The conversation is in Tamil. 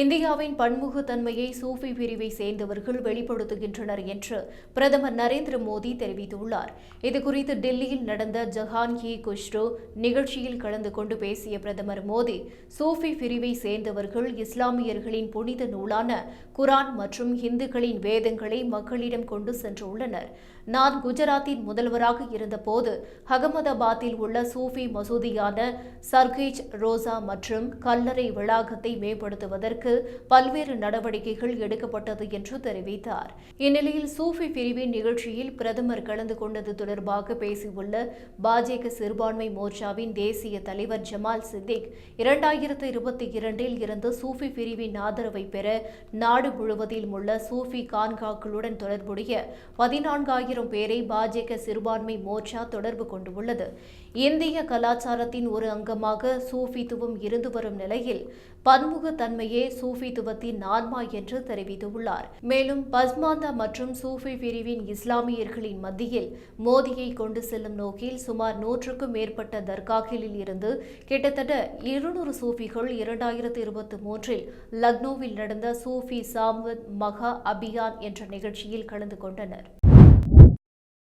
இந்தியாவின் பன்முகத்தன்மையை சூஃபி பிரிவை சேர்ந்தவர்கள் வெளிப்படுத்துகின்றனர் என்று பிரதமர் நரேந்திர மோடி தெரிவித்துள்ளார். இதுகுறித்து டெல்லியில் நடந்த ஜஹான் இ குஷ்ரோ நிகழ்ச்சியில் கலந்து கொண்டு பேசிய பிரதமர் மோடி சூஃபி பிரிவை சேர்ந்தவர்கள் இஸ்லாமியர்களின் புனித நூலான குரான் மற்றும் இந்துக்களின் வேதங்களை மக்களிடம் கொண்டு சென்றுள்ளனர். நான் குஜராத்தின் முதல்வராக இருந்தபோது அகமதாபாத்தில் உள்ள சூஃபி மசூதியான சர்கேஜ் ரோசா மற்றும் கல்லறை வளாகத்தை மேம்படுத்துவதற்கு பல்வேறு நடவடிக்கைகள் எடுக்கப்பட்டது என்று தெரிவித்தார். இந்நிலையில் சூஃபி பிரிவின் நிகழ்ச்சியில் பிரதமர் கலந்து கொண்டது தொடர்பாக பேசியுள்ள பாஜக சிறுபான்மை மோர்ச்சாவின் தேசிய தலைவர் ஜமால் சித்திக் இரண்டாயிரத்து இருபத்தி இரண்டில் இருந்து சூஃபி பிரிவின் ஆதரவை பெற நாடு முழுவதிலும் உள்ள சூஃபி கான்காக்களுடன் தொடர்புடைய பதினான்காயிரம் பேரை பாஜக சிறுபான்மை மோர்ச்சா தொடர்பு கொண்டுள்ளது. இந்திய கலாச்சாரத்தின் ஒரு அங்கமாக சூஃபித்துவம் இருந்து வரும் நிலையில் பன்முகத்தன்மையே சூஃபித்துவத்தின் ஆன்மா என்று தெரிவித்துள்ளார். மேலும் பஸ்மாந்தா மற்றும் சூஃபி பிரிவின் இஸ்லாமியர்களின் மத்தியில் மோதியை கொண்டு செல்லும் நோக்கில் சுமார் நூற்றுக்கும் மேற்பட்ட தர்காக்களில் இருந்து கிட்டத்தட்ட இருநூறு சூஃபிகள் இரண்டாயிரத்தி இருபத்தி மூன்றில் லக்னோவில் நடந்த சூஃபி சாம்வத் மகா அபியான் என்ற நிகழ்ச்சியில் கலந்து கொண்டனர்.